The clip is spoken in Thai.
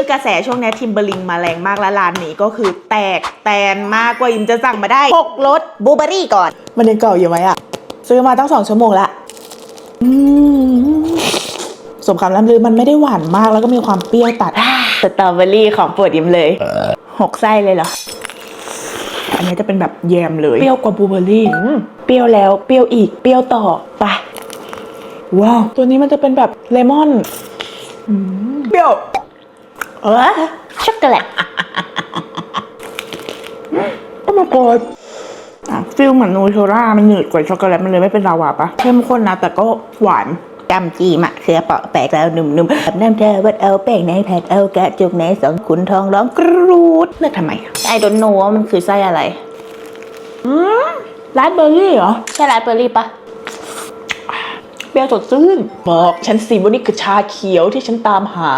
คือกระแสช่วงเนี้ทิมเบอร์ลิงมาแรงมากแล้วร้านนี้ก็คือแตกแตนมากกว่าอิมจะสั่งมาได้หกรสบูเบอรี่ก่อน มันยังเก่าอยู่ไหมอะซื้อมาตั้งสองชั่วโมงละอืมสมคำล่ำลือมันไม่ได้หวานมากแล้วก็มีความเปรี้ยวตัดสตรอเบอรี่ของโปรดอิมเลยหกไส้เลยเหรอ อันนี้จะเป็นแบบแยมเลย เปรี้ยวกว่าบลูเบอร์รี่อืมเปรี้ยวแล้วเปรี้ยวอีกเปรี้ยวต่อไปว้าว ตัวนี้มันจะเป็นแบบเลมอนอืมเปรี้ยว เออช็อกโกแลตโอ้มากดฟิลเหมือนนูเทลล่ามันหนืดกว่าช็อกโกแลตมันเลยไม่เป็นลาวาปะเข้มข้นนะแต่ก็หวานจำจีมะเสือเปาะแปลกแล้วหนุ่มๆแบบน้ำเธอวัดเอาแป้งในแผดเอากระจุกในสองขุนทองร้องกรูดเลือกทำไมไอ้ดนโนว่ามันคือไส้อะไรอืมราสเบอร์รี่เหรอใช่ราสเบอร์รี่ปะเปรี้ยวสดชื่นบอกฉันสิว่านี่คือชาเขียวที่ฉันตามหา